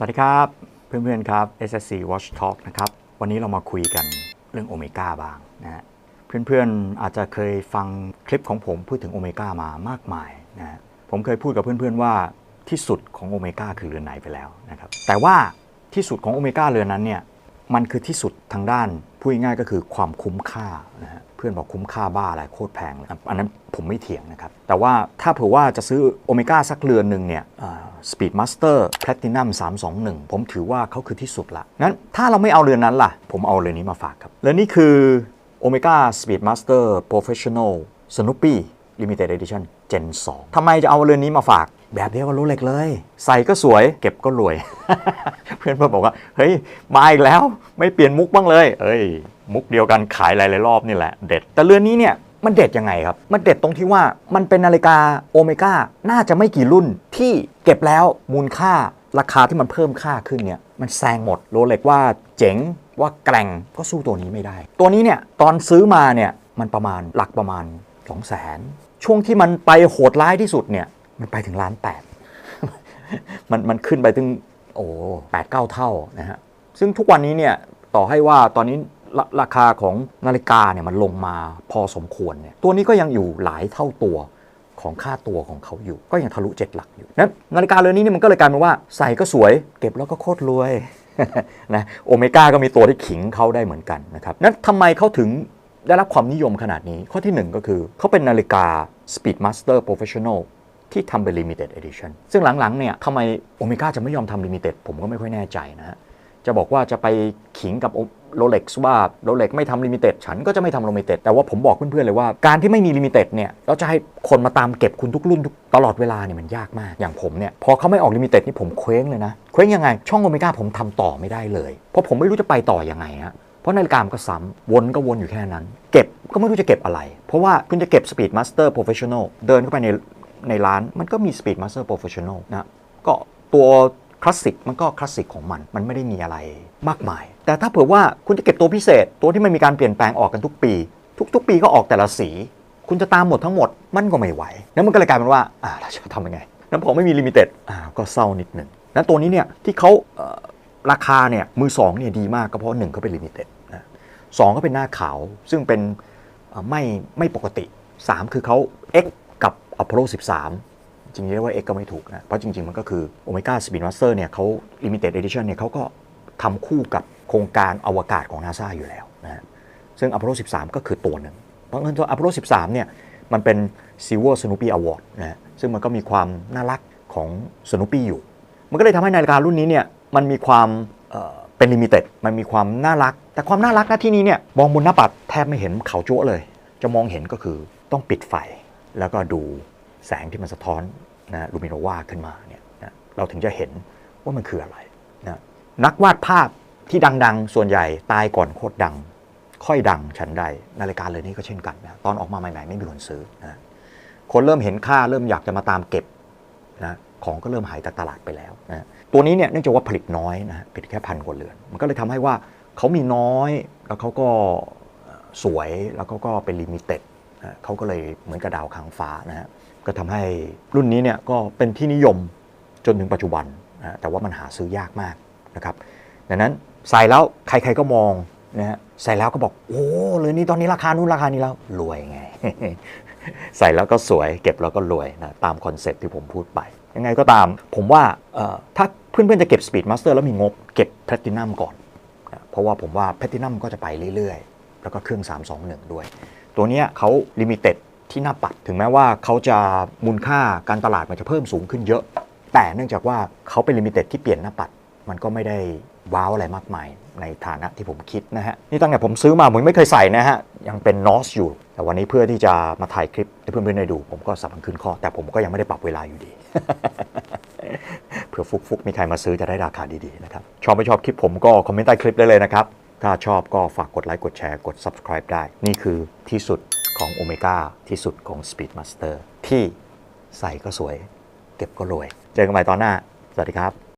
สวัสดีครับ เพื่อนๆครับ SSC Watch Talk นะครับ วันนี้เรามาคุยกันเรื่องโอเมก้าบ้างนะฮะเพื่อนๆอาจจะเคยฟังคลิปของผมพูดถึงโอเมก้ามามากมายนะฮะผมเคยพูดกับเพื่อนๆว่าที่สุดของโอเมก้าคือเรือนไหนไปแล้วนะครับแต่ว่าที่สุดของโอเมก้าเรือนนั้นเนี่ย มันคือที่สุดทางด้านพูดง่ายก็คือความคุ้มค่านะฮะเพื่อนบอกคุ้มค่าบ้าอะไรโคตรแพงเลยอันนั้นผมไม่เถียงนะครับ แต่ว่าถ้าเผื่อว่าจะซื้อโอเมก้าสักเรือนหนึ่งเนี่ยสปีดมาสเตอร์แพลตินัม321 ผมถือว่าเขาคือที่สุดละงั้นถ้าเราไม่เอาเรือนนั้นล่ะ ผมเอาเรือนนี้มาฝากครับเรือนนี้คือโอเมก้าสปีดมาสเตอร์โปรเฟชชั่นอลสนุปปี้ Limited Edition Gen 2ทำไมจะเอาเรือนนี้มาฝาก แบบเดียวกับรู้เหล็กเลย ใส่ก็สวย เก็บก็รวย เพื่อนเพื่อนบอกว่า เฮ้ย มาอีกแล้วไม่เปลี่ยนมุกบ้างเลย เอ้ย มุกเดียวกันขายหลายๆรอบนี่แหละ เด็ด แต่เรือนนี้เนี่ยมันเด็ดยังไงครับ มันเด็ดตรงที่ว่ามันเป็นนาฬิกาโอเมก้าน่าจะไม่กี่รุ่นที่เก็บแล้วมูลค่าราคาที่มันเพิ่มค่าขึ้นเนี่ยมันแซงหมดโรเล็กว่าเจ๋งว่าแกร่งก็สู้ตัวนี้ไม่ได้ ตัวนี้เนี่ยตอนซื้อมาเนี่ยมันประมาณหลักประมาณ 2 0 0 0 0 ช่วงที่มันไปโหดร้ายที่สุดเนี่ย มันไปถึงล้านแปดมันมันขึ้นไปถึงโอ้แปดเก้าเท่านะฮะซึ่งทุกวันนี้เนี่ยต่อให้ว่าตอนนี้ราราคาของนาฬิกาเนี่ยมันลงมาพอสมควรเนี่ยตัวนี้ก็ยังอยู่หลายเท่าตัวของค่าตัวของเขาอยู่ ก็ยังทะลุเจ็ดหลักอยู่นะนาฬิกาเรือนนี้นี่มันก็เลยกลายเป็นว่าใส่ก็สวย เก็บแล้วก็โคตรรวยนะโอเมก้าก็มีตัวที่ขิงเขาได้เหมือนกันนะครับนั้นทำไมเขาถึง ได้รับความนิยมขนาดนี้ ข้อที่หนึ่งก็คือเขาเป็นนาฬิกา Speedmaster Professional ที่ทำเป็น Limited Edition ซึ่งหลังๆเนี่ยทำไมโอเมก้าจะไม่ยอมทำ Limited ผมก็ไม่ค่อยแน่ใจนะฮะจะบอกว่าจะไปขิงกับโรเล็กซ์ว่าโรเล็กไม่ทำลิมิเต็ดฉันก็จะไม่ทำลิมิเต็ดแต่ว่าผมบอกเพื่อนๆเลยว่าการที่ไม่มีลิมิเต็ดเนี่ยเราจะให้คนมาตามเก็บคุณทุกรุ่นตลอดเวลาเนี่ยมันยากมากอย่างผมเนี่ยพอเขาไม่ออกลิมิเต็ดนี่ผมเคว้งเลยนะ เคว้งยังไง ช่องโอเมก้าผมทำต่อไม่ได้เลย เพราะผมไม่รู้จะไปต่อยังไงฮะ เพราะนาฬิกามันก็ซ้ำวนก็วนอยู่แค่นั้น เก็บก็ไม่รู้จะเก็บอะไร เพราะว่าคุณจะเก็บ Speed Master Professional เดินเข้าไปในในร้านมันก็มี Speed Master Professional นะก็ตัวคลาสสิกมันก็คลาสสิกของมัน มันไม่ได้มีอะไรมากมาย แต่ถ้าเผื่อว่าคุณจะเก็บตัวพิเศษ ตัวที่มันมีการเปลี่ยนแปลงออกกันทุกปี ทุก ๆ ปีก็ออกแต่ละสี คุณจะตามหมดทั้งหมดมันก็ไม่ไหว แล้วมันก็เลยกลายเป็นว่าอ่าเราจะทำยังไงนั้นพอไม่มีลิมิเต็ดอ่าก็เศร้านิดหนึ่งนั้นตัวนี้เนี่ยที่เขาเราคาเนี่ยมือสองเนี่ยดีมากก็เพราะหนึ่งเขาเป็นลิมิเต็ดนะสองก็เป็นหน้าขาว ซึ่งเป็นไม่ไม่ปกติ 3 คือเขา X กับ Apollo 13 จริงๆเรียกว่า X ก็ไม่ถูกนะ เพราะจริง ๆ มันก็คือ Omega Speed Master เนี่ยเขา Limited Edition เนี่ยเขาก็ทำคู่กับโครงการอวกาศของ NASA อยู่แล้วนะซึ่ง Apollo 13 ก็คือตัวหนึ่ง เพราะงั้นตัว Apollo 13 เนี่ยมันเป็น Silver Snoopy Award นะซึ่งมันก็มีความน่ารักของ Snoopy อยู่ มันก็เลยทำให้นาฬิการุ่นนี้เนี่ย มันมีความเป็นลิมิเต็ดมันมีความน่ารัก แต่ความน่ารักน้าที่นี้เนี่ยมองบนหน้าปัดแทบไม่เห็นเขาจั่วเลย จะมองเห็นก็คือต้องปิดไฟ แล้วก็ดูแสงที่มันสะท้อนนะลูมิโนวาขึ้นมาเนี่ยนะเราถึงจะเห็นว่ามันคืออะไรนะนักวาดภาพที่ดังๆ ส่วนใหญ่ตายก่อนโคตรดัง ค่อยดังฉันใดนาฬิกาเรือนนี้ก็เช่นกันนะตอนออกมาใหม่ๆไม่มีคนซื้อนะคนเริ่มเห็นค่าเริ่มอยากจะมาตามเก็บนะ ของก็เริ่มหายจากตลาดไปแล้วนะตัวนี้เนี่ยเนื่องจากว่าผลิตน้อยนะผลิตแค่พันกว่าเรือน มันก็เลยทำให้ว่าเขามีน้อยแล้วเขาก็สวยแล้วเขาก็เป็นลิมิเต็ดเขาก็เลยเหมือนกับดาวค้างฟ้านะฮะก็ทำให้รุ่นนี้เนี่ยก็เป็นที่นิยมจนถึงปัจจุบันนะแต่ว่ามันหาซื้อยากมากนะครับดังนั้นใส่แล้วใครๆก็มองนะฮะใส่แล้วก็บอกโอ้เรือนนี้ตอนนี้ราคานู้นราคานี้แล้วรวยไง ใส่แล้วก็สวย เก็บแล้วก็รวยนะตามคอนเซ็ปต์ที่ผมพูดไป ยังไงก็ตาม ผมว่าถ้าเพื่อนๆจะเก็บ Speed Master แล้วมีงบเก็บ Platinum ก่อนนะเพราะว่าผมว่า Platinum ก็จะไปเรื่อยๆ แล้วก็เครื่อง 321 ด้วย ตัวเนี้ยเขา Limited ที่หน้าปัด ถึงแม้ว่าเขาจะมูลค่าการตลาดมันจะเพิ่มสูงขึ้นเยอะ แต่เนื่องจากว่าเขาเป็น Limited ที่เปลี่ยนหน้าปัด มันก็ไม่ได้ว้าวอะไรมากมายในฐานะที่ผมคิดนะฮะ นี่ตั้งแต่ผมซื้อมาผมไม่เคยใส่นะฮะ ยังเป็นนอสอยู่ แต่วันนี้เพื่อที่จะมาถ่ายคลิปให้เพื่อนๆได้ดู ผมก็สับมันขึ้นข้อ แต่ผมก็ยังไม่ได้ปรับเวลาอยู่ดีเผื่อฟุกๆ มีใครมาซื้อจะได้ราคาดีๆนะครับ ชอบไม่ชอบคลิปผมก็คอมเมนต์ใต้คลิปได้เลยนะครับ ถ้าชอบก็ฝากกดไลค์กดแชร์กด subscribe ได้ นี่คือที่สุดของ Omega ที่สุดของ Speedmaster ที่ใส่ก็สวย เก็บก็รวย เจอกันใหม่ตอนหน้า สวัสดีครับ